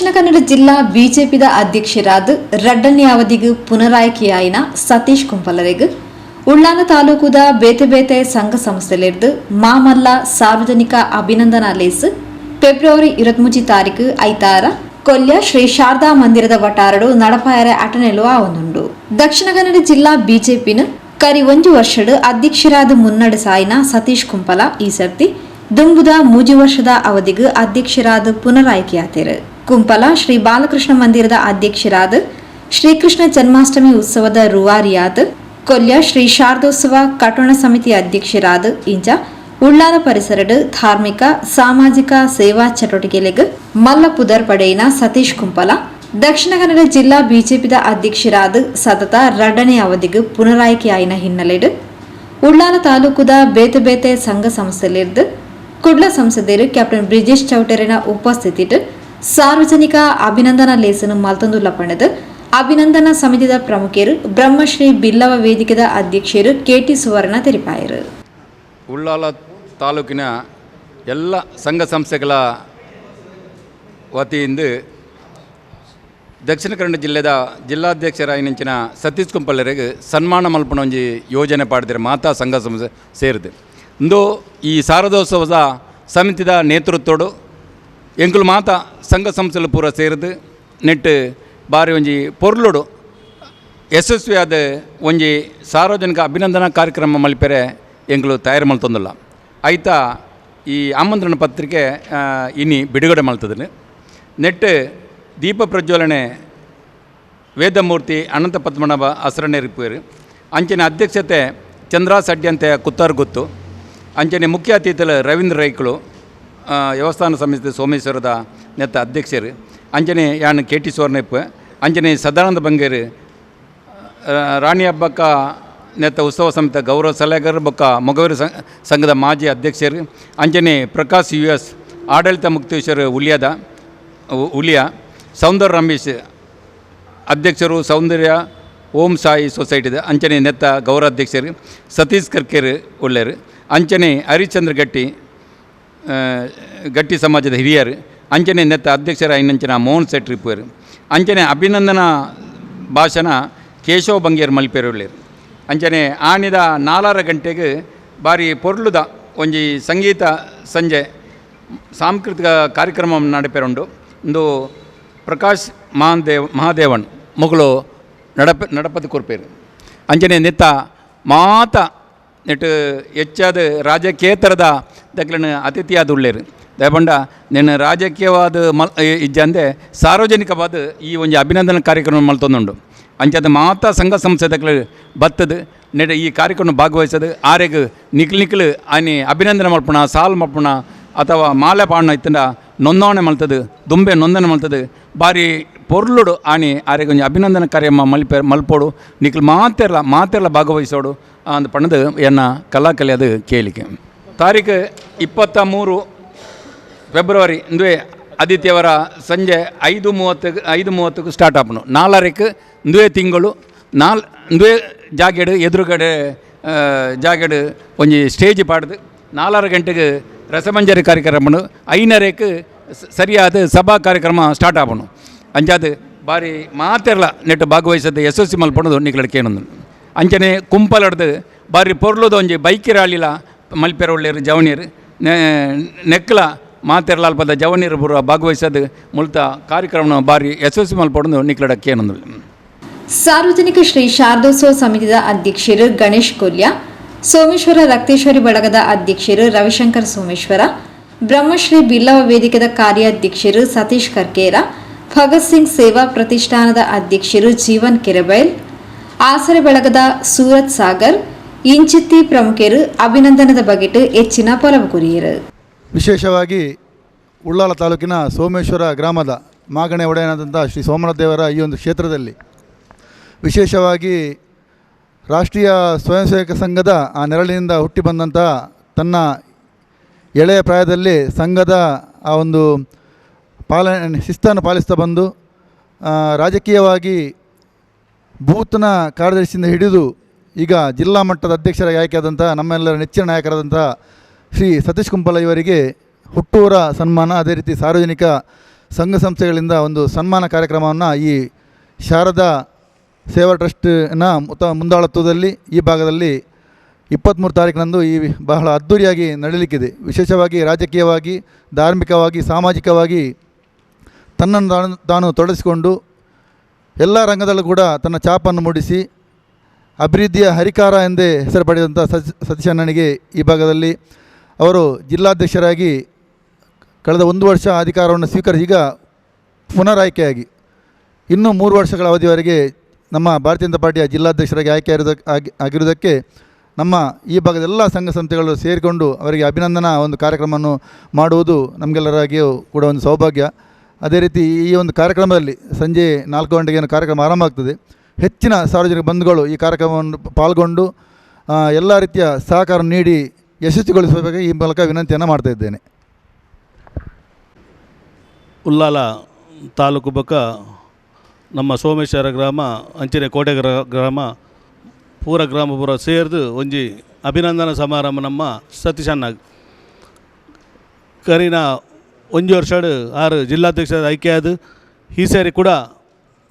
ದಕ್ಷಿಣ ಕನ್ನಡ ಜಿಲ್ಲಾ ಬಿಜೆಪಿದ ಅಧ್ಯಕ್ಷರಾದ ರಡ್ಡನೇ ಅವಧಿಗೂ ಪುನರಾಯ್ಕೆಯಾಯಿನ ಸತೀಶ್ ಕುಂಪಲರೆಗ್. ಉಳ್ಳಾನ ತಾಲೂಕುದ ಬೇತೆ ಬೇತೆ ಸಂಘ ಸಂಸ್ಥೆಲಿರ್ದು ಮಾಮಲ್ಲ ಸಾರ್ವಜನಿಕ ಅಭಿನಂದನಾ ಲೇಸ್ ಫೆಬ್ರವರಿ ಇರತ್ಮುಜಿ ತಾರೀಕು ಐತಾರ ಕೊಲ್ಯ ಶ್ರೀ ಶಾರದಾ ಮಂದಿರದ ವಟಾರಡು ನಡಪಾಯರೆ ಅಟನೆಲು ಆವನುಂಡು ದಕ್ಷಿಣ ಕನ್ನಡ ಜಿಲ್ಲಾ ಬಿಜೆಪಿನ ಕರಿ ಒಂದು ವರ್ಷಡ್ ಅಧ್ಯಕ್ಷರಾದ ಮುನ್ನಡೆ ಸಾಯಿನ ಸತೀಶ್ ಕುಂಪಲ ಈ ಸರ್ತಿ ದುಂಬುದ ಮೂಜಿ ವರ್ಷದ ಅವಧಿಗೆ ಅಧ್ಯಕ್ಷರಾದ ಪುನರಾಯ್ಕೆಯಾತಿರು. ಕುಂಪಲ ಶ್ರೀ ಬಾಲಕೃಷ್ಣ ಮಂದಿರದ ಅಧ್ಯಕ್ಷರಾದ ಶ್ರೀಕೃಷ್ಣ ಜನ್ಮಾಷ್ಟಮಿ ಉತ್ಸವದ ರುವಾರಿಯಾದ ಕೊಲ್ಯ ಶ್ರೀ ಶಾರದೋತ್ಸವ ಕಟೋಣ ಸಮಿತಿ ಅಧ್ಯಕ್ಷರಾದ ಇಂಜ, ಉಳ್ಳಾಲ ಪರಿಸರಡು ಧಾರ್ಮಿಕ, ಸಾಮಾಜಿಕ ಸೇವಾ ಚಟುವಟಿಕೆಲೆಗ್ ಮಲ್ಲ ಪುದರ್ ಪಡೆಯಿನ ಸತೀಶ್ ಕುಂಪಲ, ದಕ್ಷಿಣ ಕನ್ನಡ ಜಿಲ್ಲಾ ಬಿಜೆಪಿದ ಅಧ್ಯಕ್ಷರಾದ ಸತತ ಎರಡನೇ ಅವಧಿಗೆ ಪುನರಾಯ್ಕೆಯಾಯಿನ ಹಿನ್ನೆಲೆಡ್ ಉಳ್ಳಾಲ ತಾಲೂಕುದ ಬೇತೆ ಬೇತೆ ಸಂಘ ಸಂಸ್ಥೆಲಿರ್ದು ಕುಡ್ಲ ಸಂಸದರು ಕ್ಯಾಪ್ಟನ್ ಬ್ರಿಜೇಶ್ ಚೌಟರಿನ ಉಪಸ್ಥಿತಿಟ್ ಸಾರ್ವಜನಿಕ ಅಭಿನಂದನಾ ಲೇಸನ್ ಮಲ್ತಂದೂಲ್ಲ ಪಂಡದ್ ಅಭಿನಂದನಾ ಸಮಿತಿದ ಪ್ರಮುಖರು ಬ್ರಹ್ಮಶ್ರೀ ಬಿಲ್ಲವ ವೇದಿಕೆದ ಅಧ್ಯಕ್ಷರು ಕೆಟಿ ಸುವರ್ಣ ತೆರಿಪಾಯರು. ಉಳ್ಳಾಲ ತಾಲೂಕಿನ ಎಲ್ಲ ಸಂಘ ಸಂಸ್ಥೆಗಳ ವತಿಯಿಂದ ದಕ್ಷಿಣ ಕನ್ನಡ ಜಿಲ್ಲೆದ ಜಿಲ್ಲಾಧ್ಯಕ್ಷರಾಯಿನಂಚಿನ ಸತೀಶ್ ಕುಂಪಲ್ಲರಿಗೆ ಸನ್ಮಾನ ಮಲ್ಪನ ಒಂಜಿ ಯೋಜನೆ ಪಾಡ್ದಿರ ಮಾತಾ ಸಂಘ ಸಂಸ್ಥೆ ಸೇರಿದೆ. ಇಂದು ಈ ಶಾರದೋತ್ಸವದ ಸಮಿತಿದ ನೇತೃತ್ವಡು ಎಂಕುಲು ಮಾತ ಸಂಘ ಸಂಸ್ಥೆಲು ಪೂರ ಸೇರಿದು ನೆಟ್ಟು ಬಾರಿ ಒಂಜಿ ಪೊರ್ಲುಡು ಯಶಸ್ವಿಯಾದ ಒಂಜಿ ಸಾರ್ವಜನಿಕ ಅಭಿನಂದನಾ ಕಾರ್ಯಕ್ರಮ ಮಲ್ಪೆರೆ ಎಂಕುಲು ತಯಾರು ಮಲ್ತೊಂದುಲ್ಲ ಐತ ಈ ಆಮಂತ್ರಣ ಪತ್ರಿಕೆ ಇನಿ ಬಿಡುಗಡೆ ಮಲ್ತದನು ನೆಟ್ಟು ದೀಪ ಪ್ರಜ್ವಲನೆ ವೇದಮೂರ್ತಿ ಅನಂತ ಪದ್ಮನಾಭ ಹಸ್ರಣ್ಣೆ ರಿಪೇರು ಅಂಚನೆ ಅಧ್ಯಕ್ಷತೆ ಚಂದ್ರಾ ಸಡ್ಯಂತೆ ಕುತ್ತಾರ್ ಗೊತ್ತು ಅಂಚನೆ ಮುಖ್ಯ ಅತಿಥಿಗಳು ರವೀಂದ್ರ ರೈಕಳು ದೇವಸ್ಥಾನ ಸಮಿತಿ ಸೋಮೇಶ್ವರದ ನೆತ್ತ ಅಧ್ಯಕ್ಷರು ಅಂಜನೆ ಯಾನ್ ಕೆ ಟಿ ಸೋರ್ನೆಪ್ಪ ಅಂಜನೆ ಸದಾನಂದ ಬಂಗೇರು ರಾಣಿ ಹಬ್ಬಕ್ಕ ನೆತ್ತ ಉತ್ಸವ ಸಮಿತಿ ಗೌರವ ಸಲಹೆಗಾರ ಬೊಕ್ಕ ಮೊಗವೀರ ಸಂಘದ ಮಾಜಿ ಅಧ್ಯಕ್ಷರು ಅಂಜನೆ ಪ್ರಕಾಶ್ ಯು ಎಸ್ ಆಡಳಿತ ಮುಕ್ತೇಶ್ವರ ಉಲಿಯಾದ ಉಲಿಯಾ ಸೌಂದರ್ಯ ರಮೇಶ್ ಅಧ್ಯಕ್ಷರು, ಸೌಂದರ್ಯ ಓಂ ಸಾಯಿ ಸೊಸೈಟಿದ ಅಂಚನೆ ನೆತ್ತ ಗೌರವಾಧ್ಯಕ್ಷರು ಸತೀಶ್ ಕರ್ಕೇರ್ ಒಳ್ಳೆಯರು ಅಂಚನೆ ಹರಿಶ್ಚಂದ್ರ ಗಟ್ಟಿ ಗಟ್ಟಿ ಸಮಾಜದ ಹಿರಿಯರು, ಅಂಚನೆ ನೆತ್ತ ಅಧ್ಯಕ್ಷರ ಇನ್ನಂಚಿನ ಮೋಹನ್ ಸೆಟ್ ಪೇರು ಅಂಚನೆ ಅಭಿನಂದನಾ ಭಾಷಣ ಕೇಶವ ಬಂಗೇರ್ ಮಲ್ಪೇರುಳ್ಳೇರು ಅಂಚನೆ ಆಣಿದ ನಾಲಾರ ಗಂಟೆಗೆ ಬಾರಿ ಪೊರ್ಲುದ ಒಂಜಿ ಸಂಗೀತ ಸಂಜೆ ಸಾಂಸ್ಕೃತಿಕ ಕಾರ್ಯಕ್ರಮ ನಡಪೆರುಂಡು. ಇಂದು ಪ್ರಕಾಶ್ ಮಹಾದೇವ್, ಮಹಾದೇವನ್ ಮೊಗಲು ನಡಪ ನಡಪದ ಕೊರ್ಪೇರು. ಅಂಚನೆ ನೆತ್ತ ಮಾತ ನೆಟ್ಟು ಹೆಚ್ಚಾದ ರಾಜಕೇತರದ ದಕ್ಲನ ಅತಿಥಿಯಾದ ಉಳ್ಳೇರು ದಯಪಂಡ ನೆನ್ನ ರಾಜಕೀಯವಾದ ಮಲ್ ಇಜ್ಜಂದೆ ಸಾರ್ವಜನಿಕವಾದ ಈ ಒಂದು ಅಭಿನಂದನಾ ಕಾರ್ಯಕ್ರಮ ಮಲ್ತೊಂದುಂಡು ಅಂಚದ ಮಾತಾ ಸಂಘ ಸಂಸ್ಥೆ ದಕ್ಕಲು ಬತ್ತದು. ನೆಡ ಈ ಕಾರ್ಯಕ್ರಮ ಭಾಗವಹಿಸೋದು ಆರೆಗ್ ನಿಕ್ಲು ನಿಕ್ಲು ಆನೆ ಅಭಿನಂದನೆ ಮಲ್ಪಣ, ಸಾಲ್ ಮಲ್ಪಣ, ಅಥವಾ ಮಾಲೆ ಪಾಡಣ ಇತ್ತಂಡ ನೊಂದಾವಣೆ ಮಲ್ತದು, ದುಂಬೆ ನೊಂದನೆ ಮಲ್ತದು ಬಾರಿ ಪೊರ್ಲುಡು ಆನಿ ಆರೆಗ್ ಒಂಜಿ ಅಭಿನಂದನ ಕಾರ್ಯಕ್ರಮ ಮಲ್ಪೆ ಮಲ್ಪೋಡು ನಿಕ್ಲು ಮಾತೆರ್ಲ ಮಾತೆರ್ಲ ಭಾಗವಹಿಸೋಡು ಅಂದ್ ಪಣ್ಣದು ಎನ್ನ ಕಲಾಕಲೆ ಅದು ಕೇಳಿಕೆ ತಾರೀಕು ಇಪ್ಪತ್ತ ಮೂರು ಫೆಬ್ರವರಿ ಇಂದುವೆ ಆದಿತ್ಯವರ ಸಂಜೆ ಐದು ಮೂವತ್ತು ಐದು ಮೂವತ್ತಕ್ಕೆ ಸ್ಟಾರ್ಟ್ ಆಪನು ನಾಲ್ಕಕ್ಕೆ ಇಂದುವೆ ತಿಂಗಳು ನಾಲ್ ಇಂದುವೆ ಜಾಗೆಡು ಎದುರುಗಡೆ ಆ, ಜಾಗೆಡು ಒಂಜಿ ಸ್ಟೇಜ್ ಪಾಡ್ದು ನಾಲ್ಕು ಗಂಟೆಗೆ ರಸಮಂಜರಿ ಕಾರ್ಯಕ್ರಮ ಐನರೇക്ക് ಸ- ಸರಿಯಾದ ಸಭಾ ಕಾರ್ಯಕ್ರಮ ಸ್ಟಾರ್ಟ್ ಆಪನು ಅಂಚಾದ ಬಾರಿ ಮಾತೆರ್ಲ എസ് ಭಾಗವಹಿಸದ ಯಶಸ್ವಿ ಮಲ್ಪಣದು ನಿಕ್ಲಡ್ ಕೇನೊಂದು ಅಂಚನೆ ಬಾರಿ ಪೊರ್ಲುದು ಬೈಕ್ ರ್ಯಾಲಿಲ ಮಲ್ಪೆರ ಒಳ್ಳೆಯರು ಜವಣಿಯರು ನೆಕ್ಲ ಮಾತೆರ್ಲ ಅಲ್ಪದ ಜವಣಿಯರು ಬರುವ ಭಾಗವಹಿಸೋದು ಮುಲ್ತ ಕಾರ್ಯಕ್ರಮ ಬಾರಿ ಯಶಸ್ವಿ ಮಲ್ಪಡೋದು ನಿಕ್ಲಡ ಕೇನೊಂದು ಸಾರ್ವಜನಿಕ ಶ್ರೀ ಶಾರದೋತ್ಸವ ಸಮಿತಿದ ಅಧ್ಯಕ್ಷರು ಗಣೇಶ್ ಕೊಲ್ಯ, ಸೋಮೇಶ್ವರ ರಕ್ತೇಶ್ವರಿ ಬಳಗದ ಅಧ್ಯಕ್ಷರು ರವಿಶಂಕರ್ ಸೋಮೇಶ್ವರ, ಬ್ರಹ್ಮಶ್ರೀ ಬಿಲ್ಲವ ವೇದಿಕೆದ ಕಾರ್ಯಾಧ್ಯಕ್ಷರು ಸತೀಶ್ ಕರ್ಕೇರ ಭಗತ್ ಸಿಂಗ್ ಸೇವಾ ಪ್ರತಿಷ್ಠಾನದ ಅಧ್ಯಕ್ಷರು ಜೀವನ್ ಕೆರೆಬೈಲ್, ಆಸರೆ ಬಳಗದ ಸೂರತ್ ಸಾಗರ್, ಇಂಚಿತ್ತಿ ಪ್ರಮುಖರು ಅಭಿನಂದನದ ಬಗೆಟು ಹೆಚ್ಚಿನ ಪೊಲವು ಕುರಿಯರು. ವಿಶೇಷವಾಗಿ ಉಳ್ಳಾಲ ತಾಲೂಕಿನ ಸೋಮೇಶ್ವರ ಗ್ರಾಮದ ಮಾಗಣೆ ಒಡೆಯನಾದಂಥ ಶ್ರೀ ಸೋಮನಾಥ ದೇವರ ಈ ಒಂದು ಕ್ಷೇತ್ರದಲ್ಲಿ ವಿಶೇಷವಾಗಿ ರಾಷ್ಟ್ರೀಯ ಸ್ವಯಂ ಸೇವಕ ಸಂಘದ ಆ ನೆರಳಿನಿಂದ ಹುಟ್ಟಿ ಬಂದಂಥ ತನ್ನ ಎಳೆಯ ಪ್ರಾಯದಲ್ಲಿ ಸಂಘದ ಆ ಒಂದು ಪಾಲನೆ, ಶಿಸ್ತನ್ನು ಪಾಲಿಸ್ತಾ ಬಂದು ರಾಜಕೀಯವಾಗಿ ಬೂತ್ನ ಕಾರ್ಯದರ್ಶಿಯಿಂದ ಹಿಡಿದು ಈಗ ಜಿಲ್ಲಾ ಮಟ್ಟದ ಅಧ್ಯಕ್ಷರಾಗಿ ಆಯ್ಕೆಯಾದಂಥ ನಮ್ಮೆಲ್ಲರ ನೆಚ್ಚಿನ ನಾಯಕರಾದಂಥ ಶ್ರೀ ಸತೀಶ್ ಕುಂಪಲ ಇವರಿಗೆ ಹುಟ್ಟೂರ ಸನ್ಮಾನ. ಅದೇ ರೀತಿ ಸಾರ್ವಜನಿಕ ಸಂಘ ಸಂಸ್ಥೆಗಳಿಂದ ಒಂದು ಸನ್ಮಾನ ಕಾರ್ಯಕ್ರಮವನ್ನು ಈ ಶಾರದಾ ಸೇವಾ ಟ್ರಸ್ಟ್ನ ಮುತ ಮುಂದಾಳತ್ವದಲ್ಲಿ ಈ ಭಾಗದಲ್ಲಿ ಇಪ್ಪತ್ತ್ಮೂರು ತಾರೀಕಿನಂದು ಈ ಬಹಳ ಅದ್ಧೂರಿಯಾಗಿ ನಡೆಯಲಿಕ್ಕಿದೆ ವಿಶೇಷವಾಗಿ ರಾಜಕೀಯವಾಗಿ, ಧಾರ್ಮಿಕವಾಗಿ, ಸಾಮಾಜಿಕವಾಗಿ ತನ್ನನ್ನು ತಾನು ತಾನು ತೊಡಗಿಸಿಕೊಂಡು ಎಲ್ಲ ರಂಗದಲ್ಲೂ ಕೂಡ ತನ್ನ ಛಾಪನ್ನು ಮೂಡಿಸಿ ಅಭಿವೃದ್ಧಿಯ ಹರಿಕಾರ ಎಂದೇ ಹೆಸರು ಪಡೆದಂಥ ಸತೀಶ್ ಸತೀಶ್ ಈ ಭಾಗದಲ್ಲಿ ಅವರು ಜಿಲ್ಲಾಧ್ಯಕ್ಷರಾಗಿ ಕಳೆದ ಒಂದು ವರ್ಷ ಅಧಿಕಾರವನ್ನು ಸ್ವೀಕರಿಸಿ ಈಗ ಪುನರ್ ಆಯ್ಕೆಯಾಗಿ ಇನ್ನೂ ಮೂರು ವರ್ಷಗಳ ಅವಧಿವರೆಗೆ ನಮ್ಮ ಭಾರತೀಯ ಜನತಾ ಪಾರ್ಟಿಯ ಜಿಲ್ಲಾಧ್ಯಕ್ಷರಾಗಿ ಆಯ್ಕೆ ಆಗಿ, ಆಗಿರುವುದಕ್ಕೆ ನಮ್ಮ ಈ ಭಾಗದ ಎಲ್ಲ ಸಂಘ ಸಂಸ್ಥೆಗಳು ಸೇರಿಕೊಂಡು ಅವರಿಗೆ ಅಭಿನಂದನಾ ಒಂದು ಕಾರ್ಯಕ್ರಮವನ್ನು ಮಾಡುವುದು ನಮಗೆಲ್ಲರಾಗಿಯೂ ಕೂಡ ಒಂದು ಸೌಭಾಗ್ಯ. ಅದೇ ರೀತಿ ಈ ಒಂದು ಕಾರ್ಯಕ್ರಮದಲ್ಲಿ ಸಂಜೆ ನಾಲ್ಕು ಗಂಟೆಗೆ ಏನು ಕಾರ್ಯಕ್ರಮ ಆರಂಭ ಆಗ್ತದೆ. ಹೆಚ್ಚಿನ ಸಾರ್ವಜನಿಕ ಬಂಧುಗಳು ಈ ಕಾರ್ಯಕ್ರಮವನ್ನು ಪಾಲ್ಗೊಂಡು ಎಲ್ಲ ರೀತಿಯ ಸಹಕಾರ ನೀಡಿ ಯಶಸ್ವಿಗೊಳಿಸಬೇಕಾಗಿ ಈ ಮೂಲಕ ವಿನಂತಿಯನ್ನು ಮಾಡ್ತಾ ಇದ್ದೇನೆ. ಉಲ್ಲಾಲ ತಾಲೂಕು ಪಕ್ಕ ನಮ್ಮ ಸೋಮೇಶ್ವರ ಗ್ರಾಮ ಅಂಚನೆ ಕೋಟೆ ಗ್ರ- ಗ್ರಾಮ, ಪೂರ ಗ್ರಾಮ ಪೂರ ಸೇರಿದು ಒಂಜಿ ಅಭಿನಂದನಾ ಸಮಾರಂಭ ನಮ್ಮ ಸತೀಶ್ ಅಣ್ಣ ಕರಿನ ಒಂಜಿ ವರ್ಷ ಆರು ಜಿಲ್ಲಾಧ್ಯಕ್ಷರ ಆಯ್ಕೆ ಆದ, ಈ ಸಾರಿ ಕೂಡ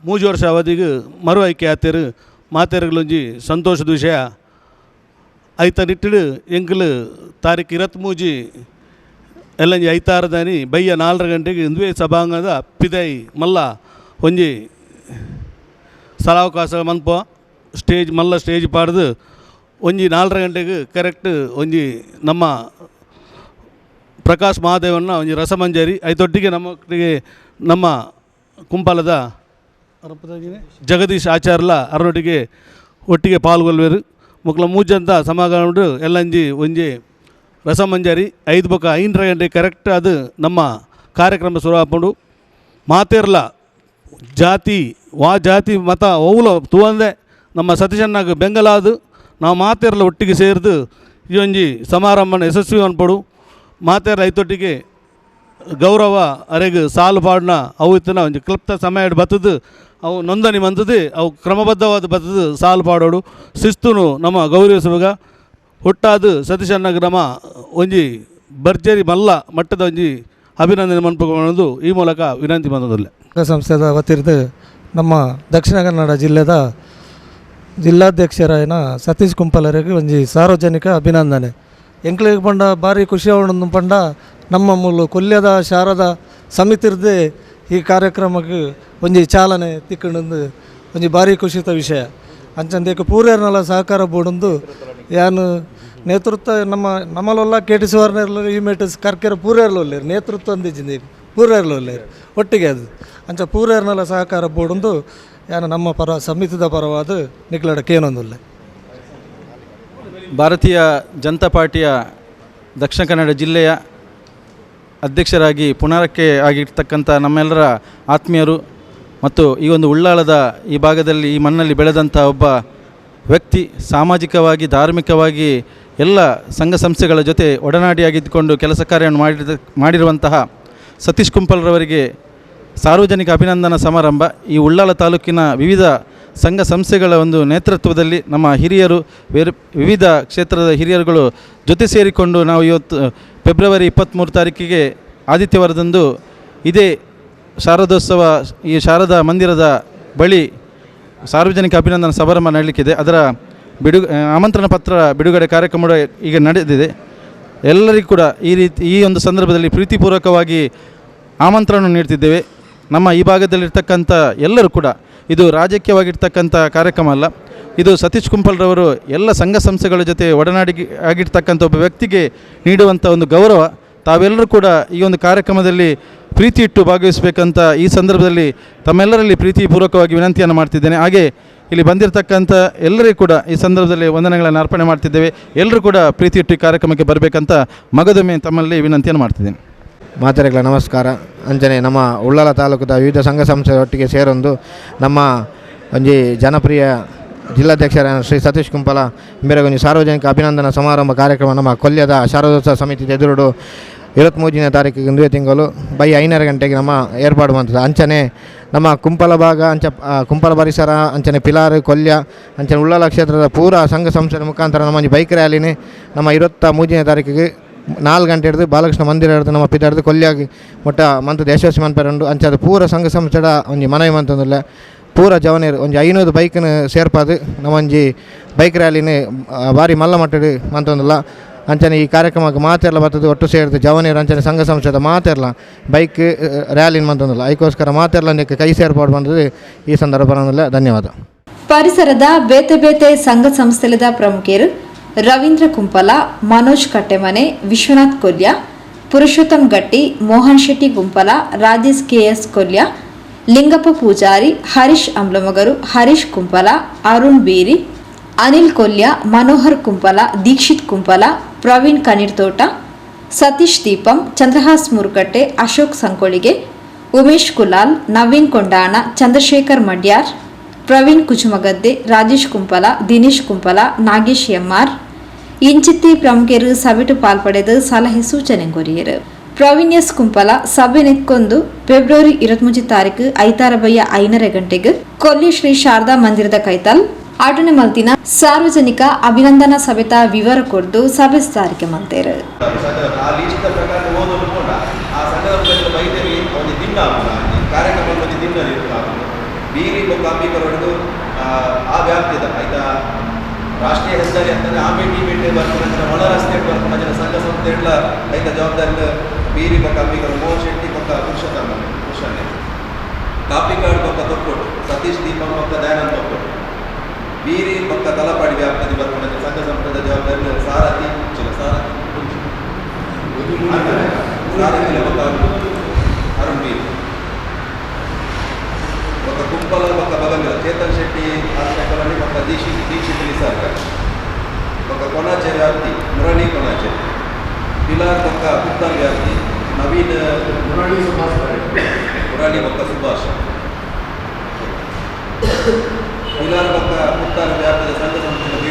ಮೂಜು ವರ್ಷ ಅವಧಿಗೆ ಮರು ಆಯ್ಕೆ ಆತೇರು ಮಾತೇರುಗಳೊಂಜಿ ಸಂತೋಷದ ವಿಷಯ. ಐತ ನಿಟ್ಟಿಡು ಎಂಕಲು ತಾರೀಕು ಇರತ್ಮೂಜಿ ಎಲ್ಲಂಜಿ ಐತಾರದಾನಿ ಬಯ್ಯ ನಾಲ್ಕು ಗಂಟೆಗೆ ಹಿಂದುವೆ ಸಭಾಂಗದ ಪಿದೈ ಮಲ್ಲ ಒಂಜಿ ಸ್ಥಳಾವಕಾಶ ಮನ್ಪ ಸ್ಟೇಜ್ ಮಲ್ಲ ಸ್ಟೇಜ್ ಪಾಡ್ದು ಒಂಜಿ ನಾಲ್ಕು ಗಂಟೆಗೆ ಕರೆಕ್ಟ್ ಒಂಜಿ ನಮ್ಮ ಪ್ರಕಾಶ್ ಮಹಾದೇವನ್ನ ಒಂಜಿ ರಸಮಂಜರಿ ಐತೊಟ್ಟಿಗೆ ನಮ್ಮೊಟ್ಟಿಗೆ ನಮ್ಮ ಕುಂಪಾಲದ ಜಗದೀಶ್ ಆಚಾರ್ಲ ಅರನೊಟ್ಟಿಗೆ ಒಟ್ಟಿಗೆ ಪಾಲ್ಗೊಳ್ಳುವರು. ಮುಕ್ಲ ಮೂಜಂತ ಸಮಾಗಮ ಎಲ್ಲಂಜಿ ಒಂಜಿ ರಸಮಂಜರಿ. ಐದು ಬೊಕ್ಕ ಐನರ ಗಂಟೆ ಕರೆಕ್ಟ್ ಅದು ನಮ್ಮ ಕಾರ್ಯಕ್ರಮ ಶುರು ಹಾಕೊಂಡು ಮಾತೇರ್ಲ, ಜಾತಿ, ವಾ ಜಾತಿ ಮತ ಅವುಲ ತೂವಂದೆ ನಮ್ಮ ಸತೀಶನ್ನಾಗ ಬೆಂಗಲಾದು. ನಾವು ಮಾತೇರ್ಲ ಒಟ್ಟಿಗೆ ಸೇರಿದು ಈ ಒಂಜಿ ಸಮಾರಂಭನ ಯಶಸ್ವಿ ಅನ್ಪಡು ಮಾತೇರ್ಲ ರೈತೊಟ್ಟಿಗೆ ಗೌರವ, ಅರೆಗ್ ಸಾಲು ಪಾಡ್ನ ಅವು ಇತ್ತನ ಒಂಜಿ ಕ್ಲಪ್ತ ಸಮಯ ಬತ್ತದು. ಅವು ನೋಂದಣಿ ಬಂದದ್ದು ಅವು ಕ್ರಮಬದ್ಧವಾದ ಬತ್ತದು ಸಾಲು ಪಾಡೋಡು ಶಿಸ್ತುನು ನಮ್ಮ ಗೌರವಿಸುವಾಗ ಹುಟ್ಟಾದು ಸತೀಶಣ್ಣ ಗ್ರಾಮ ಒಂಜಿ ಭರ್ಜರಿ ಮಲ್ಲ ಮಟ್ಟದ ಒಂಜಿ ಅಭಿನಂದನೆ ಮನ್ಪುಕೊಳ್ಳೋದು ಈ ಮೂಲಕ ವಿನಂತಿ ಬಂದದಿಲ್ಲ. ಸಂಸ್ಥೆದ ವತಿರ್ದು ನಮ್ಮ ದಕ್ಷಿಣ ಕನ್ನಡ ಜಿಲ್ಲೆದ ಜಿಲ್ಲಾಧ್ಯಕ್ಷರಾಯನ ಸತೀಶ್ ಕುಂಪಲರಿಗೆ ಒಂಜಿ ಸಾರ್ವಜನಿಕ ಅಭಿನಂದನೆ. ಎಂಕ್ಲಿಗೆ ಪಂಡ ಭಾರಿ ಖುಷಿ ಅವಣನ್ನು ಪಂಡ ನಮ್ಮ ಮೂಲ ಕೊಲ್ಯದ ಶಾರದ ಸಮಿತಿರ್ದೆ ಈ ಕಾರ್ಯಕ್ರಮಕ್ಕೆ ಒಂಜಿ ಚಾಲನೆ ತಿಕ್ಕಂಡು ಒಂಜಿ ಭಾರಿ ಖುಷಿತ ವಿಷಯ. ಅಂಚಂದೇಕ ಪೂರ್ಯರ್ನಲ್ಲ ಸಹಕಾರ ಬೋಡೊಂದು ಯಾನು ನೇತೃತ್ವ ನಮ್ಮ ನಮ್ಮಲ್ಲೆಲ್ಲ ಕೆ ಟಿ ಈ ಮೇಟಸ್ ಕರ್ಕೆರ ಪೂರ್ಯರ್ಲು ನೇತೃತ್ವ ಅಂದಿದ್ದೀನಿ ಪೂರ್ಯರ್ಲು ಒಟ್ಟಿಗೆ ಅದು. ಅಂಚ ಪೂರ್ಯರ್ನಲ್ಲ ಸಹಕಾರ ಬೋಡೊಂದು ಯಾನು ನಮ್ಮ ಪರ ಸಮಿತಿದ ಪರವಾದ ನಿಕ್ಲಡ ಕೇನೊಂದುಲ್ಲೆ ಭಾರತೀಯ ಜನತಾ ಪಾರ್ಟಿಯ ದಕ್ಷಿಣ ಕನ್ನಡ ಜಿಲ್ಲೆಯ ಅಧ್ಯಕ್ಷರಾಗಿ ಪುನರಕ್ಕೆ ಆಗಿರ್ತಕ್ಕಂಥ ನಮ್ಮೆಲ್ಲರ ಆತ್ಮೀಯರು ಮತ್ತು ಈ ಒಂದು ಉಳ್ಳಾಳದ ಈ ಭಾಗದಲ್ಲಿ ಈ ಮಣ್ಣಲ್ಲಿ ಬೆಳೆದಂಥ ಒಬ್ಬ ವ್ಯಕ್ತಿ ಸಾಮಾಜಿಕವಾಗಿ, ಧಾರ್ಮಿಕವಾಗಿ ಎಲ್ಲ ಸಂಘ ಸಂಸ್ಥೆಗಳ ಜೊತೆ ಒಡನಾಡಿಯಾಗಿದ್ದುಕೊಂಡು ಕೆಲಸ ಕಾರ್ಯವನ್ನು ಮಾಡಿದ, ಮಾಡಿರುವಂತಹ ಸತೀಶ್ ಕುಂಪಲ್ರವರಿಗೆ ಸಾರ್ವಜನಿಕ ಅಭಿನಂದನಾ ಸಮಾರಂಭ. ಈ ಉಳ್ಳಾಲ ತಾಲೂಕಿನ ವಿವಿಧ ಸಂಘ ಸಂಸ್ಥೆಗಳ ಒಂದು ನೇತೃತ್ವದಲ್ಲಿ ನಮ್ಮ ಹಿರಿಯರು ವಿವಿಧ ಕ್ಷೇತ್ರದ ಹಿರಿಯರುಗಳು ಜೊತೆ ಸೇರಿಕೊಂಡು ನಾವು ಇವತ್ತು ಫೆಬ್ರವರಿ ಇಪ್ಪತ್ತ್ಮೂರು ತಾರೀಕಿಗೆ ಆದಿತ್ಯವಾರದಂದು ಇದೇ ಶಾರದೋತ್ಸವ, ಈ ಶಾರದಾ ಮಂದಿರದ ಬಳಿ ಸಾರ್ವಜನಿಕ ಅಭಿನಂದನಾ ಸಮಾರಂಭ ನಡೀಲಿಕ್ಕಿದೆ. ಅದರ ಬಿಡು ಆಮಂತ್ರಣ ಪತ್ರ ಬಿಡುಗಡೆ ಕಾರ್ಯಕ್ರಮ ಈಗ ನಡೆದಿದೆ. ಎಲ್ಲರಿಗೂ ಕೂಡ ಈ ರೀತಿ, ಈ ಒಂದು ಸಂದರ್ಭದಲ್ಲಿ ಪ್ರೀತಿಪೂರ್ವಕವಾಗಿ ಆಮಂತ್ರಣ ನೀಡ್ತಿದ್ದೇವೆ. ನಮ್ಮ ಈ ಭಾಗದಲ್ಲಿರ್ತಕ್ಕಂಥ ಎಲ್ಲರೂ ಕೂಡ ಇದು ರಾಜಕೀಯವಾಗಿರ್ತಕ್ಕಂಥ ಕಾರ್ಯಕ್ರಮ ಅಲ್ಲ. ಇದು ಸತೀಶ್ ಕುಂಪಲ್ರವರು ಎಲ್ಲ ಸಂಘ ಸಂಸ್ಥೆಗಳ ಜೊತೆ ಒಡನಾಡಿ ಆಗಿರ್ತಕ್ಕಂಥ ಒಬ್ಬ ವ್ಯಕ್ತಿಗೆ ನೀಡುವಂಥ ಒಂದು ಗೌರವ. ತಾವೆಲ್ಲರೂ ಕೂಡ ಈ ಒಂದು ಕಾರ್ಯಕ್ರಮದಲ್ಲಿ ಪ್ರೀತಿ ಇಟ್ಟು ಭಾಗವಹಿಸಬೇಕಂತ ಈ ಸಂದರ್ಭದಲ್ಲಿ ತಮ್ಮೆಲ್ಲರಲ್ಲಿ ಪ್ರೀತಿಪೂರ್ವಕವಾಗಿ ವಿನಂತಿಯನ್ನು ಮಾಡ್ತಿದ್ದೇನೆ. ಹಾಗೆ ಇಲ್ಲಿ ಬಂದಿರತಕ್ಕಂಥ ಎಲ್ಲರಿಗೂ ಕೂಡ ಈ ಸಂದರ್ಭದಲ್ಲಿ ವಂದನೆಗಳನ್ನು ಅರ್ಪಣೆ ಮಾಡ್ತಿದ್ದೇವೆ. ಎಲ್ಲರೂ ಕೂಡ ಪ್ರೀತಿ ಇಟ್ಟು ಈ ಕಾರ್ಯಕ್ರಮಕ್ಕೆ ಬರಬೇಕಂತ ಮಗದೊಮ್ಮೆ ತಮ್ಮಲ್ಲಿ ವಿನಂತಿಯನ್ನು ಮಾಡ್ತಿದ್ದೇನೆ. ಮಾತರೆಗಳ ನಮಸ್ಕಾರ. ಅಂಚನೆ ನಮ್ಮ ಉಳ್ಳಾಲ ತಾಲೂಕದ ವಿವಿಧ ಸಂಘ ಸಂಸ್ಥೆಯೊಟ್ಟಿಗೆ ಸೇರೊಂದು ನಮ್ಮ ಒಂಜಿ ಜನಪ್ರಿಯ ಜಿಲ್ಲಾಧ್ಯಕ್ಷರ ಶ್ರೀ ಸತೀಶ್ ಕುಂಪಲ, ಮೇರೆಗೊಂಜಿ ಸಾರ್ವಜನಿಕ ಅಭಿನಂದನಾ ಸಮಾರಂಭ ಕಾರ್ಯಕ್ರಮ ನಮ್ಮ ಕೊಲ್ಯದ ಶಾರದೋತ್ಸವ ಸಮಿತಿ ಎದುರುಡು ಇರುವತ್ತ್ಮೂರನೇ ತಾರೀಕಿಗೆ ಒಂದೇ ತಿಂಗಳು ಬೈ ಐನರ ಗಂಟೆಗೆ ನಮ್ಮ ಏರ್ಪಾಡು ಮಾಡ್ತದೆ. ಅಂಚನೆ, ನಮ್ಮ ಕುಂಪಲ ಭಾಗ, ಅಂಚ ಕುಂಪಲ ಪರಿಸರ, ಅಂಚನೆ ಪಿಲಾರ್ ಕೊಲ್ಯ ಅಂಚನೆ ಉಳ್ಳಾಲ ಕ್ಷೇತ್ರದ ಪೂರ ಸಂಘ ಸಂಸ್ಥೆ ಮುಖಾಂತರ ನಮ್ಮ ಬೈಕ್ ರ್ಯಾಲಿನೇ ನಮ್ಮ ಇರುವತ್ತ ಮೂರನೇ ತಾರೀಕಿಗೆ ನಾಲ್ಕು ಗಂಟೆ ಹಿಡಿದು ಬಾಲಕೃಷ್ಣ ಮಂದಿರ ಹಿಡಿದು ನಮ್ಮ ಪಿದಾಡ್ದು ಕೊಲ್ಲಿಯಾಗಿ ಮೊಟ್ಟ ಮಂತದ ಯಶಸ್ವಿ ಮನ್ಪೆರಂಡು ಅಂಚಾದ ಪೂರ ಸಂಘ ಸಂಸ್ಥೆಡ ಒಂಜಿ ಮನವಿ ಮಂತಂದಿಲ್ಲ ಪೂರ ಜವನೇರು ಒಂಜಿ ಐನೂರು ಬೈಕ್ನ ಸೇರ್ಪಾದು, ನಮ್ಮ ಒಂಜಿ ಬೈಕ್ ರ್ಯಾಲಿನ ಭಾರಿ ಮಲ್ಲ ಮಟ್ಟಡು ಮಂತಂದಿಲ್ಲ ಅಂಚನೆ ಈ ಕಾರ್ಯಕ್ರಮಕ್ಕೆ ಮಾತೆಲ್ಲ ಬರ್ತದೆ ಒಟ್ಟು ಸೇರಿದ್ದು ಜವನೇರು ಅಂಚನೆ ಸಂಘ ಸಂಸ್ಥೆದ ಮಾತೆಲ್ಲ ಬೈಕ್ ರ್ಯಾಲಿನ ಮಂತಂದಲ್ಲ ಅದಕ್ಕೋಸ್ಕರ ಮಾತೆಲ್ಲ ನಿಕ್ಕೆ ಕೈ ಸೇರ್ಪಾಡು ಬಂದದ್ದು ಈ ಸಂದರ್ಭ ಧನ್ಯವಾದ. ಪರಿಸರದ ಬೇತೆ ಬೇತೆ ಸಂಘ ಸಂಸ್ಥೆಲದ ಪ್ರಮುಖರು ರವೀಂದ್ರ ಕುಂಪಲ, ಮನೋಜ್ ಕಟ್ಟೆಮನೆ, ವಿಶ್ವನಾಥ್ ಕೊಲ್ಯ, ಪುರುಷೋತ್ತಮ್ ಗಟ್ಟಿ, ಮೋಹನ್ ಶೆಟ್ಟಿ ಗುಂಪಲ ರಾಜೇಶ್ ಕೆಎಸ್ ಕೊಲ್ಯ, ಲಿಂಗಪ್ಪ ಪೂಜಾರಿ, ಹರೀಶ್ ಅಂಬ್ಲಮಗರು, ಹರೀಶ್ ಕುಂಪಲ, ಅರುಣ್ ಬೀರಿ, ಅನಿಲ್ ಕೊಲ್ಯ, ಮನೋಹರ್ ಕುಂಪಲ, ದೀಕ್ಷಿತ್ ಕುಂಪಲ, ಪ್ರವೀಣ್ ಕನೀರ್ತೋಟ ಸತೀಶ್ ದೀಪಂ, ಚಂದ್ರಹಾಸ್ ಮುರುಕಟ್ಟೆ ಅಶೋಕ್ ಸಂಕೊಳಿಗೆ ಉಮೇಶ್ ಕುಲಾಲ್, ನವೀನ್ ಕೊಂಡಾಣ, ಚಂದ್ರಶೇಖರ್ ಮಡ್ಯಾರ್, ಪ್ರವೀಣ್ ಕುಚುಮಗದ್ದೆ, ರಾಜೇಶ್ ಕುಂಪಲ, ದಿನೇಶ್ ಕುಂಪಲ, ನಾಗೇಶ್ ಎಂಆರ್ ಇಂಚಿತ್ತಿ ಪ್ರಮುಖರು ಸಭೆಟು ಪಾಲ್ಪಡೆದು ಸಲಹೆ ಸೂಚನೆ ಕೊರಿಯರು. ಪ್ರಾವಿನ್ಯಸ್ ಕುಂಪಲ ಸಭೆ ನೆಕ್ಕೊಂದು ಫೆಬ್ರವರಿ ಇರತ್ಮೂಜಿ ತಾರೀಕು ಐತಾರ ಬಯ್ಯ ಐನರೆ ಗಂಟೆಗೆ ಕೊಲ್ಲಿ ಶ್ರೀ ಶಾರದಾ ಮಂದಿರದ ಕೈತಾಲ್ ಆಟನೆ ಮಲ್ತಿನ ಸಾರ್ವಜನಿಕ ಅಭಿನಂದನಾ ಸಭೆತ ವಿವರ ಕೊಡ್ದು ಸಭೆ ಸಾರಿಗೆ ಮಲ್ತೇರು ಆ ಆಯ್ತಾ ರಾಷ್ಟ್ರೀಯ ಹೆದ್ದಾರಿ ಅಂತಂದ್ರೆ ಆ ರಸ್ತೆಗೆ ಬರ್ತಾರೆ ಒಳ ರಸ್ತೆಗೆ ಬರ್ತಾರೆ ಸಂಘ ಸಂಸ್ಥೆ ಎಲ್ಲ ಐತ ಜವಾಬ್ದಾರಿಯಿಂದ ಬೀರಿ ಬೊಕ್ಕ ಅಂಬಿಕರು ಮೋಹನ್ ಶೆಟ್ಟಿ ಪಕ್ಕ ಪುರುಷೋತ್ತಮ ಪುರುಷನೇ ಕಾಪಿ ಕಾರ್ಡ್ ಬೊಕ್ಕ ತೊಕ್ಕೊಟ್ಟು ಸತೀಶ್ ದೀಪಂ ಪಕ್ಕ ದಯಾನಂದ್ ತೊಕ್ಕೊಟ್ಟು ಬೀರಿ ಪಕ್ಕ ತಲಪಾಡಿ ವ್ಯಾಪ್ತಿ ಬರ್ತಾರೆ ಸಂಘ ಸಂಸ್ಥೆ ಜವಾಬ್ದಾರಿ ಸಾರಥಿ ಚಲೋ ಸಾರಥಿ. ಸಾರಥಿ ಅರುಣ್ ಬೀರಿ ಕುಂಪಲ ಪಕ್ಕ ಬಗಂಗಲ. ಚೇತನ್ ಶೆಟ್ಟಿ ಆಶ್ರಯಗಳಲ್ಲಿ ಪಕ್ಕ ದೀಕ್ಷಿತ್ ದೀಕ್ಷಿತ್ ಸರ್ಕಾರ. ఒక कोणाचेर आरती मुरळी कोणाचेर पिलार तुमकां पुताली आरती नवीन मुरळी सुभाष मुरळी भक्त सुभाष पिलार तुमकां पुताली आरती संघ संस्थेन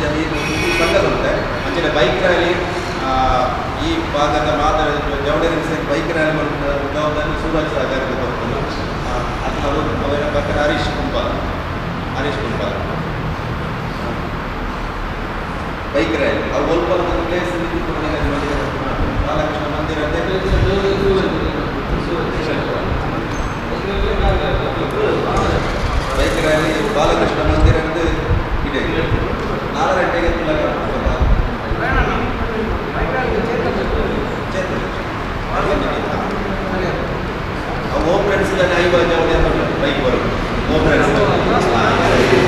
ಜನ ಇದು ಸಂಘ ಸಂಸ್ಥೆ ಅಂಚಿನ ಬೈಕ್ ರ್ಯಾಲಿ ಆ, ಈ ಭಾಗದ ಮಾದರಿ ಜವಡೇರಿ ಸೇರಿ ಬೈಕ್ ರ್ಯಾಲಿ ಸೂರಜ್ ಸಾಗರ್ಗೆ ಬರ್ತದೆ ಅದು ಅವರು ಅವರ ಪಕ್ಕ ಹರೀಶ್ ಕುಂಬಾರ್ ಹರೀಶ್ ಕುಂಬಾರ್ ಬೈಕ್ ರ್ಯಾಲಿ ಅವು ಸ್ವಲ್ಪ ಒಂದು ಪ್ಲೇಸ್ ಬಾಲಕೃಷ್ಣ ಮಂದಿರ ಅಂತ ಬೈಕ್ ರ್ಯಾಲಿ ಬಾಲಕೃಷ್ಣ ಮಂದಿರ ಅಂತ ಇದೆ ನಾಲ್ಕು ಗಂಟೆಗೆ ತಿಲಕ ಓಮ್ ಫ್ರೆಂಡ್ಸ್ದಲ್ಲಿ ಐವತ್ತು ಜನ ಬೈಕ್ ಬರೋದು ಓಮ್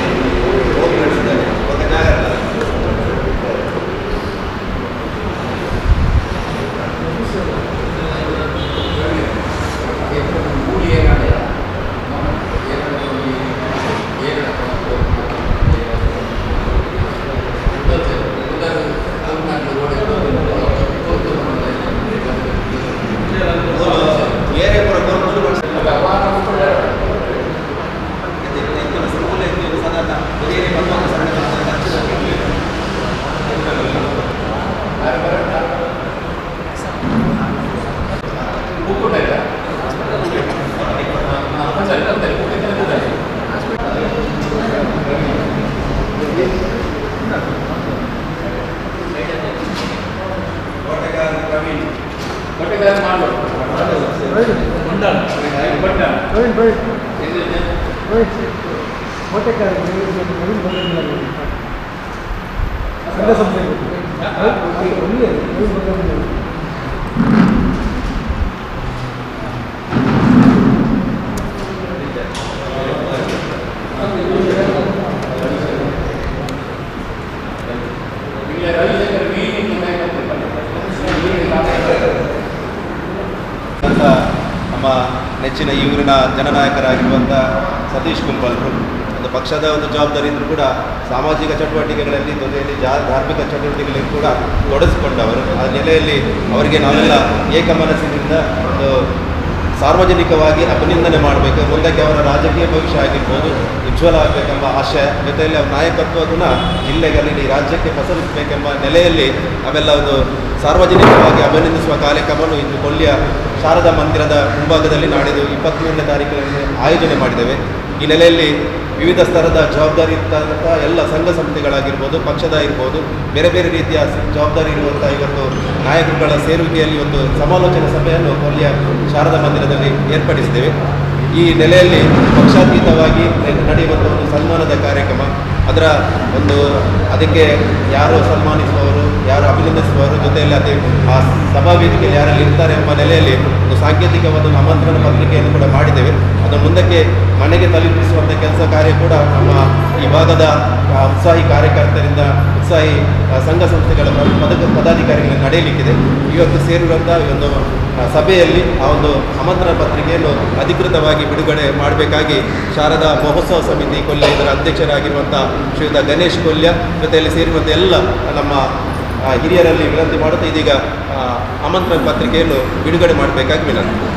ನಮ್ಮ ನೆಚ್ಚಿನ ಈ ಊರಿನ ಜನನಾಯಕರಾಗಿರುವಂಥ ಸತೀಶ್ ಕುಂಬಲ್ರು, ಒಂದು ಪಕ್ಷದ ಒಂದು ಜವಾಬ್ದಾರಿ ಇದ್ದರೂ ಕೂಡ ಸಾಮಾಜಿಕ ಚಟುವಟಿಕೆಗಳಲ್ಲಿ ಜೊತೆಯಲ್ಲಿ ಜಾ, ಧಾರ್ಮಿಕ ಚಟುವಟಿಕೆಗಳಲ್ಲಿ ಕೂಡ ತೊಡಗಿಸಿಕೊಂಡವರು. ಆ ನೆಲೆಯಲ್ಲಿ ಅವರಿಗೆ ನಾವೆಲ್ಲ ಏಕಮನಸ್ಸಿನಿಂದ ಒಂದು ಸಾರ್ವಜನಿಕವಾಗಿ ಅಭಿನಂದನೆ ಮಾಡಬೇಕು. ಮುಂದಕ್ಕೆ ಅವರ ರಾಜಕೀಯ ಭವಿಷ್ಯ ಆಗಿರ್ಬೋದು ಉಜ್ವಲ ಆಗಬೇಕೆಂಬ ಆಶಯ ಜೊತೆಯಲ್ಲಿ ಅವ್ರ ನಾಯಕತ್ವ ಗುಣ ಜಿಲ್ಲೆಗಳಲ್ಲಿ ರಾಜ್ಯಕ್ಕೆ ಪಸರಿಸಬೇಕೆಂಬ ನೆಲೆಯಲ್ಲಿ ಅವೆಲ್ಲ ಒಂದು ಸಾರ್ವಜನಿಕವಾಗಿ ಅಭಿನಂದಿಸುವ ಕಾರ್ಯಕ್ರಮವನ್ನು ಇಂದು ಕೊಲ್ಲಿಯ ಶಾರದಾ ಮಂದಿರದ ಮುಂಭಾಗದಲ್ಲಿ ನಾಡಿದ್ದು ಇಪ್ಪತ್ತ್ಮೂರನೇ ತಾರೀಕಿನಲ್ಲಿ ಆಯೋಜನೆ ಮಾಡಿದ್ದೇವೆ. ಈ ನೆಲೆಯಲ್ಲಿ ವಿವಿಧ ಸ್ತರದ ಜವಾಬ್ದಾರಿ ಇರ್ತಕ್ಕಂಥ ಎಲ್ಲ ಸಂಘ ಸಂಸ್ಥೆಗಳಾಗಿರ್ಬೋದು, ಪಕ್ಷದ ಇರ್ಬೋದು ಬೇರೆ ಬೇರೆ ರೀತಿಯ ಜವಾಬ್ದಾರಿ ಇರುವಂಥ ಇವತ್ತು ನಾಯಕರುಗಳ ಸೇರುವಿಕೆಯಲ್ಲಿ ಒಂದು ಸಮಾಲೋಚನಾ ಸಭೆಯನ್ನು ಕೊಲ್ಲಿಯ ಶಾರದಾ ಮಂದಿರದಲ್ಲಿ ಏರ್ಪಡಿಸಿದ್ದೇವೆ. ಈ ನೆಲೆಯಲ್ಲಿ ಪಕ್ಷಾತೀತವಾಗಿ ನಡೆಯುವಂಥ ಒಂದು ಸನ್ಮಾನದ ಕಾರ್ಯಕ್ರಮ. ಅದರ ಒಂದು ಅದಕ್ಕೆ ಯಾರು ಸನ್ಮಾನಿಸುವವರು, ಯಾರು ಅಭಿನಂದಿಸುವವರು ಜೊತೆಯಲ್ಲಿ ಅದೇ ಆ ಸಭಾ ವೇದಿಕೆಯಲ್ಲಿ ಯಾರಲ್ಲಿ ಇರ್ತಾರೆ ಎಂಬ ನೆಲೆಯಲ್ಲಿ ಒಂದು ಸಾಂಕೇತಿಕ ಒಂದು ಆಮಂತ್ರಣ ಪತ್ರಿಕೆಯನ್ನು ಕೂಡ ಮಾಡಿದ್ದೇವೆ. ಅದರ ಮುಂದಕ್ಕೆ ಮನೆಗೆ ತಲುಪಿಸುವಂಥ ಕೆಲಸ ಕಾರ್ಯ ಕೂಡ ನಮ್ಮ ಈ ಭಾಗದ ಉತ್ಸಾಹಿ ಕಾರ್ಯಕರ್ತರಿಂದ ಉತ್ಸಾಹಿ ಸಂಘ ಸಂಸ್ಥೆಗಳ ಪದ ಪದಾಧಿಕಾರಿಗಳ ನಡೆಯಲಿಕ್ಕಿದೆ. ಇವತ್ತು ಸೇರಿರುವಂಥ ಈ ಒಂದು ಸಭೆಯಲ್ಲಿ ಆ ಒಂದು ಆಮಂತ್ರಣ ಪತ್ರಿಕೆಯನ್ನು ಅಧಿಕೃತವಾಗಿ ಬಿಡುಗಡೆ ಮಾಡಬೇಕಾಗಿ ಶಾರದಾ ಮಹೋತ್ಸವ ಸಮಿತಿ ಕೊಲ್ಯ ಇದರ ಅಧ್ಯಕ್ಷರಾಗಿರುವಂಥ ಶ್ರೀಯುತ ಗಣೇಶ್ ಕೊಲ್ಯ ಜೊತೆಯಲ್ಲಿ ಸೇರಿರುವಂಥ ಎಲ್ಲ ನಮ್ಮ ಹಿರಿಯರಲ್ಲಿ ವಿನಂತಿ ಮಾಡುತ್ತಾ ಇದೀಗ ಆಮಂತ್ರಣ ಪತ್ರಿಕೆಯನ್ನು ಬಿಡುಗಡೆ ಮಾಡಬೇಕಾಗಿ ವಿನಂತಿ.